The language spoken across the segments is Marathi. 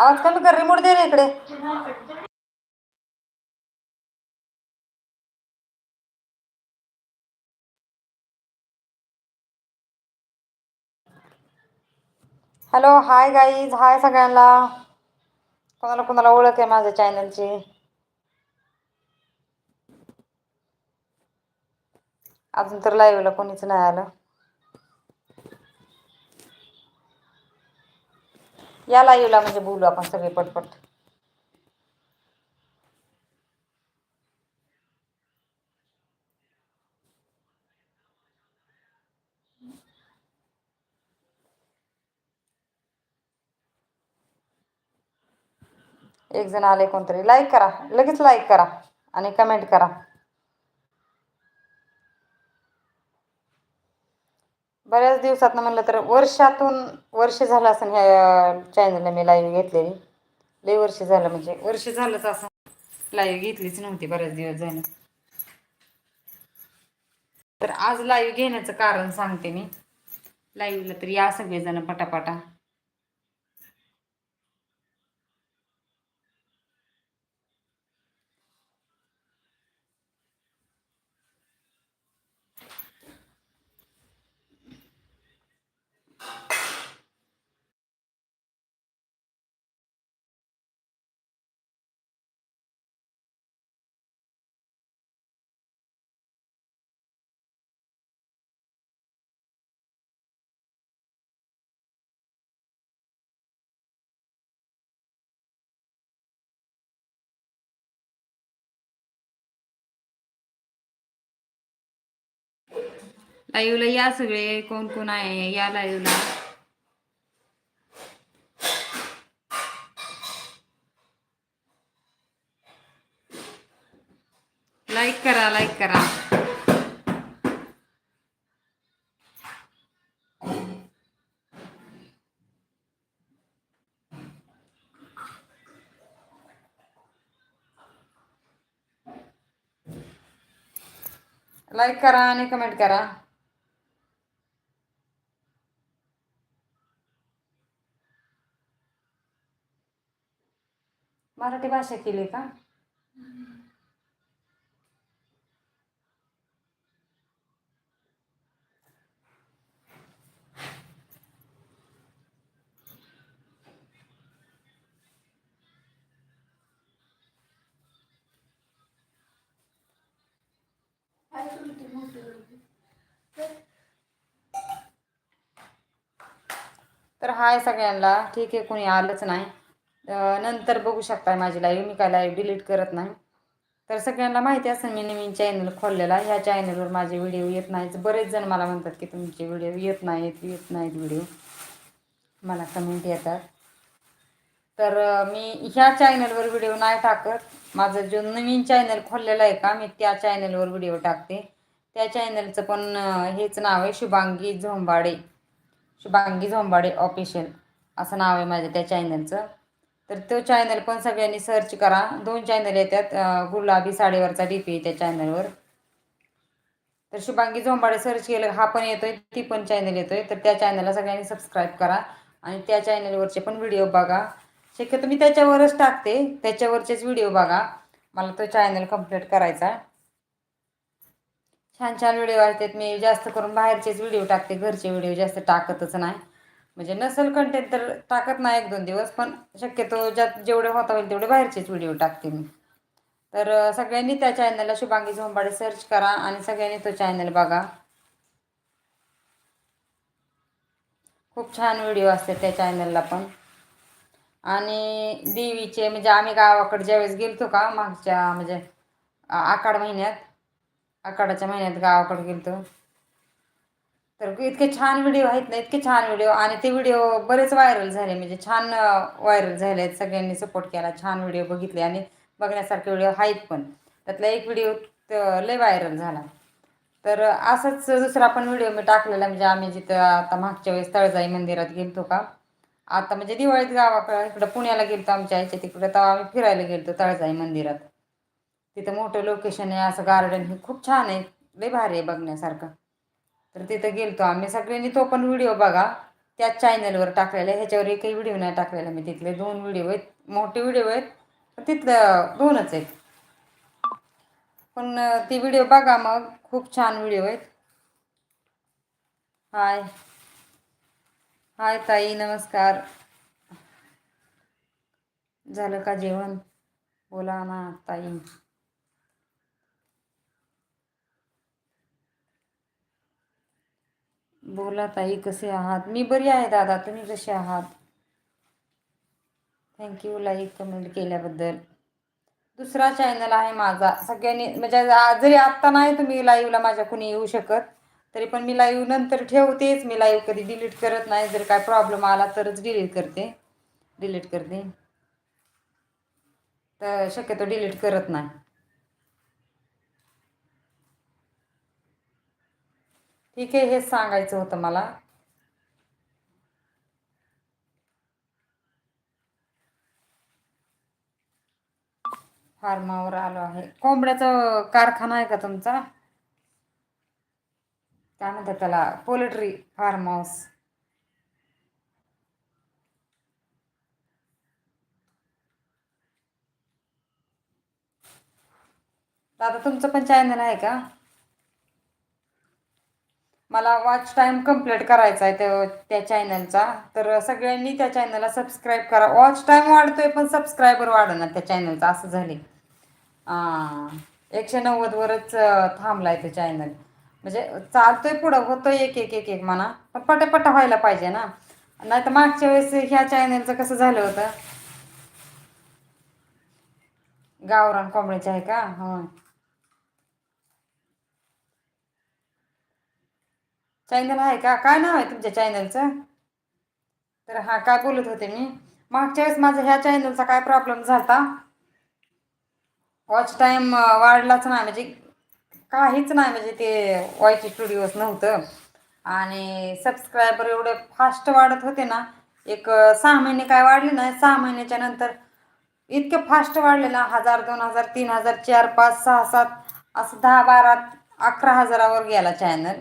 आवाज कमी कर रिमोट दे रे इकडे. हॅलो हाय गाईज हाय सगळ्यांना. कोणाला कोणाला ओळख आहे माझ्या चॅनलची अजून तर लाईव्हला कोणीच नाही आलं. या लाईव्हला म्हणजे बोलू आपण सगळे पटपट. एक जण आले कोणतरी. लाईक करा. लगेच लाईक करा आणि कमेंट करा. बऱ्याच दिवसात म्हणलं तर वर्षातून वर्ष झालं असं ह्या चॅनलला मी लाईव्ह घेतलेली. लई वर्ष झालं म्हणजे वर्ष झालंच असं. लाईव्ह घेतलीच नव्हती बऱ्याच दिवस झाले. तर आज लाईव्ह घेण्याचं कारण सांगते मी. लाईव्हला तर या सगळेजण पटापटा. लाईव्हला या सगळे कोण कोण आहे या लाईव्हला लाईक करा लाईक करा. लाईक करा आणि कमेंट करा. मराठी भाषा केली का? तर हाय सगळ्यांना. ठीक आहे कोणी आलंच नाही. नंतर बघू शकता माझी लाईव्ह मी काय लाईव्ह डिलीट करत नाही. तर सगळ्यांना माहिती असेल मी नवीन चॅनल खोललेला ह्या चॅनलवर माझे व्हिडिओ येत नाहीत. बरेच जण मला म्हणतात की तुमचे व्हिडिओ येत नाहीत येत नाहीत व्हिडिओ मला कमेंट येतात. तर मी ह्या चॅनलवर व्हिडिओ नाही टाकत. माझं जो नवीन चॅनल खोललेला आहे का मी त्या चॅनलवर व्हिडिओ टाकते. त्या चॅनलचं पण हेच नाव आहे शुभांगी झोंबाडे. शुभांगी झोंबाडे ऑफिशियल असं नाव आहे माझ्या त्या चॅनलचं तर तो चॅनल पण सगळ्यांनी सर्च करा. दोन चॅनल येतात गुलाबी साडीवरचा डी पी त्या चॅनलवर तर शुभांगी झोंबाडे सर्च केलं हा पण येतोय ती पण चॅनल येतोय. तर त्या चॅनलला सगळ्यांनी सबस्क्राईब करा. आणि त्या चॅनलवरचे पण व्हिडिओ बघा. शक्यतो मी त्याच्यावरच टाकते. त्याच्यावरचेच व्हिडिओ बघा. मला तो चॅनल कंप्लीट करायचा आहे. छान छान व्हिडिओ असतात. मी जास्त करून बाहेरचेच व्हिडिओ टाकते. घरचे व्हिडिओ जास्त टाकतच नाही. म्हणजे नसेल कंटेंट तर टाकत नाही एक दोन दिवस पण शक्यतो ज्यात जेवढे होता होईल तेवढे बाहेरचेच व्हिडिओ टाकते मी. तर सगळ्यांनी त्या चॅनलला शुभांगी झोंबाडे सर्च करा आणि सगळ्यांनी तो चॅनल बघा. खूप छान व्हिडिओ असते त्या चॅनलला पण. आणि देवीचे म्हणजे आम्ही गावाकडे ज्यावेळेस गेलतो का मागच्या म्हणजे आखाड महिन्यात आखाडाच्या महिन्यात गावाकडे गेलतो. तर इतके छान व्हिडिओ आहेत ना इतके छान व्हिडिओ आणि ते व्हिडिओ बरेच व्हायरल झाले. म्हणजे छान व्हायरल झाले आहेत. सगळ्यांनी सपोर्ट केला. छान व्हिडिओ बघितले आणि बघण्यासारखे व्हिडिओ आहेत पण. त्यातला एक व्हिडिओ लय व्हायरल झाला. तर असंच दुसरा पण व्हिडिओ मी टाकलेला. म्हणजे आम्ही जिथं आता मागच्या वेळेस तळजाई मंदिरात गेलतो का? आता म्हणजे दिवाळीत गावाकडं इकडं पुण्याला गेलतो आमच्या आईच्या तिकडं. तर आम्ही फिरायला गेलतो तळजाई मंदिरात. तिथं मोठं लोकेशन आहे. असं गार्डन हे खूप छान आहे. लय भारी आहे बघण्यासारखं. तर तिथं गेलतो आम्ही. सगळ्यांनी तो पण व्हिडिओ बघा. त्याच चॅनलवर टाकलेला आहे. ह्याच्यावर एकही व्हिडिओ नाही टाकलेला मी तिथले. दोन व्हिडिओ आहेत. मोठे व्हिडिओ आहेत. तिथलं दोनच आहेत. पण ती व्हिडिओ बघा मग. खूप छान व्हिडिओ आहेत. हाय. हाय ताई नमस्कार. झालं का जेवण? बोला ना ताई. बोला ताई कसे आहात? मी बरी आहे दादा तुम्ही कसे आहात? थँक्यू लाईक कमेंट केल्याबद्दल. दुसरा चॅनल आहे माझा. सगळ्यांनी म्हणजे जरी आत्ता नाही तुम्ही लाईव्हला माझ्या कुणी येऊ शकत तरी पण मी लाईव्ह नंतर ठेवतेच. मी लाईव्ह कधी डिलीट करत नाही. जर काय प्रॉब्लेम आला तरच डिलीट करते. डिलीट करते. तर शक्यतो डिलीट करत नाही. ठीक आहे हेच सांगायचं होतं मला. फार्मावर आलो आहे. कोंबड्याचा कारखाना आहे का तुमचा? काय म्हणतात त्याला? Poultry farm house. दादा तुमचं पण चॅनल आहे का? मला वॉच टाईम कंप्लीट करायचा आहे त्या त्या चॅनलचा तर सगळ्यांनी त्या चॅनलला सबस्क्राईब करा. वॉच टाईम वाढतोय पण सबस्क्रायबर वाढणार त्या चॅनलचा असं झाले एकशे नव्वदवरच थांबलाय ते चॅनल म्हणजे चालतोय पुढं होतोय एक एक एक एक म्हणा. पण पटापट व्हायला पाहिजे ना. नाही तर मागच्या वेळेस ह्या चॅनलचं कसं झालं होतं? गावरान कोंबड्याचे आहे का? हां. चॅनल आहे का? काय नाव आहे तुमच्या चॅनलचं तर हा काय बोलत होते मी? मागच्या वेळेस माझा ह्या चॅनलचा काय प्रॉब्लेम झाला वॉच टाईम वाढलाच नाही. म्हणजे काहीच नाही. म्हणजे ते वायची स्टुडिओज नव्हतं. आणि सबस्क्रायबर एवढे फास्ट वाढत होते ना एक सहा महिने काय वाढले नाही सहा महिन्याच्या नंतर इतके फास्ट वाढले ना हजार दोन हजार तीन हजार चार पाच सहा सात असं दहा बारा अकरा हजारावर गेला चॅनल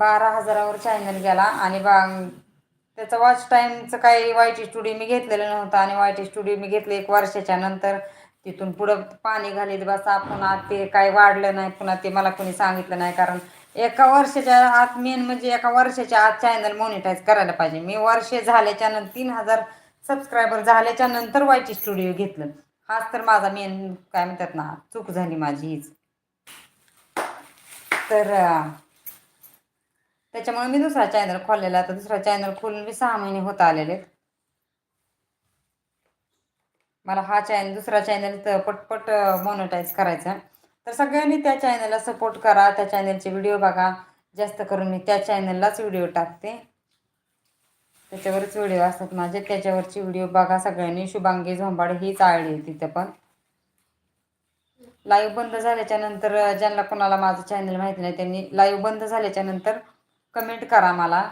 बारा हजारावर चॅनल गेला आणि बा त्याचं वॉच टाईमचं काही वाय टी स्टुडिओ मी घेतलेलं नव्हतं आणि वाय टी स्टुडिओ मी घेतले एक वर्षाच्या नंतर. तिथून पुढं पाणी घालीत बसा पुन्हा ते काही वाढलं नाही पुन्हा ते मला कोणी सांगितलं नाही. कारण एका वर्षाच्या आत मेन म्हणजे एका वर्षाच्या आत चॅनल मॉनिटाईज करायला पाहिजे. मी वर्ष झाल्याच्यानंतर तीन हजार सबस्क्रायबर झाल्याच्यानंतर वाय टी स्टुडिओ घेतलं. हाच तर माझा मेन काय म्हणतात ना चूक झाली माझी हीच. तर त्याच्यामुळे मी दुसरा चॅनल खोललेला आता दुसरा चॅनल खोलून मी सहा महिने होत आलेले आहेत. मला हा चॅनल दुसरा चॅनल तर पटपट मॉनिटाईज करायचा आहे. तर सगळ्यांनी त्या चॅनलला सपोर्ट करा. त्या चॅनलचे व्हिडिओ बघा. जास्त करून मी त्या चॅनललाच व्हिडिओ टाकते. त्याच्यावरच व्हिडिओ असतात माझे. त्याच्यावरची व्हिडिओ बघा सगळ्यांनी. शुभांगी झोंबाड हीच आळली तिथं पण. लाईव्ह बंद झाल्याच्यानंतर ज्यांना कोणाला माझं चॅनल माहिती नाही त्यांनी लाईव्ह बंद झाल्याच्यानंतर कमेंट करा मला.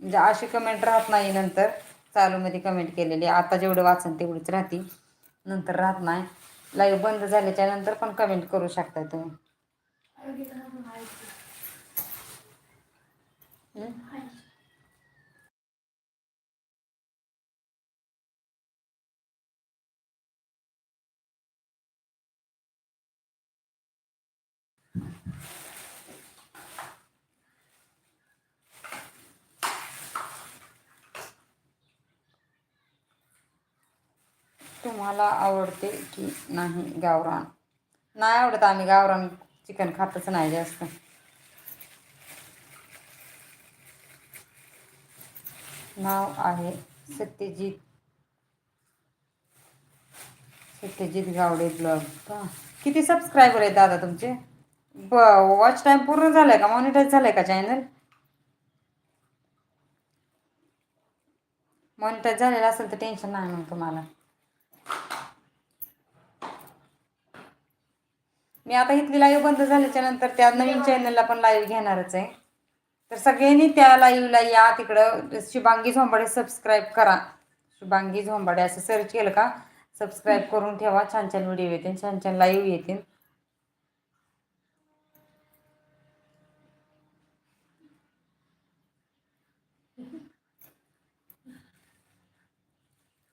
म्हणजे अशी कमेंट राहत नाही नंतर. चालूमध्ये कमेंट केलेली. आता जेवढं वाचन तेवढीच राहते नंतर राहत नाही. लाईव्ह बंद झाल्याच्यानंतर पण कमेंट करू शकता तुम्ही. तुम्हाला आवडते की नाही गावरान? नाही आवडत आम्ही गावरान चिकन खातच नाही जास्त. नाव आहे सत्यजित. सत्यजित गावडे ब्लॉग. किती सबस्क्रायबर आहेत दादा तुमचे? ब वॉच टाईम पूर्ण झालाय का? मॉनिटाईज झालाय का चॅनल मॉनिटाईज झालेलं असेल तर टेन्शन नाही मग तुम्हाला. मी आता इथली लाईव्ह बंद झाल्याच्यानंतर त्या नवीन चॅनलला पण लाईव्ह घेणारच आहे. तर सगळ्यांनी त्या लाईव्हला या तिकडं. शुभांगी झोंबाडे सबस्क्राईब करा. शुभांगी झोंबाडे असं सर्च केलं का सबस्क्राईब करून ठेवा. छान छान व्हिडिओ येतील छान छान लाईव्ह येतील.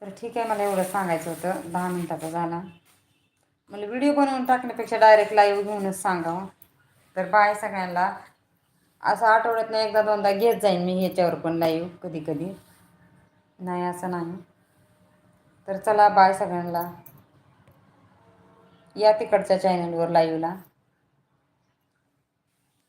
तर ठीक आहे मला एवढं सांगायचं होतं. दहा मिनिटाचा झाला. म्हणजे मला व्हिडिओ बनवून टाकण्यापेक्षा डायरेक्ट लाईव्ह घेऊनच सांगा हो. तर बाय सगळ्यांना. असं आठवड्यातनं एकदा दोनदा घेत जाईन मी ह्याच्यावर पण लाईव्ह कधी कधी नाही असं नाही. तर चला बाय सगळ्यांना. या तिकडच्या चॅनलवर लाईव्हला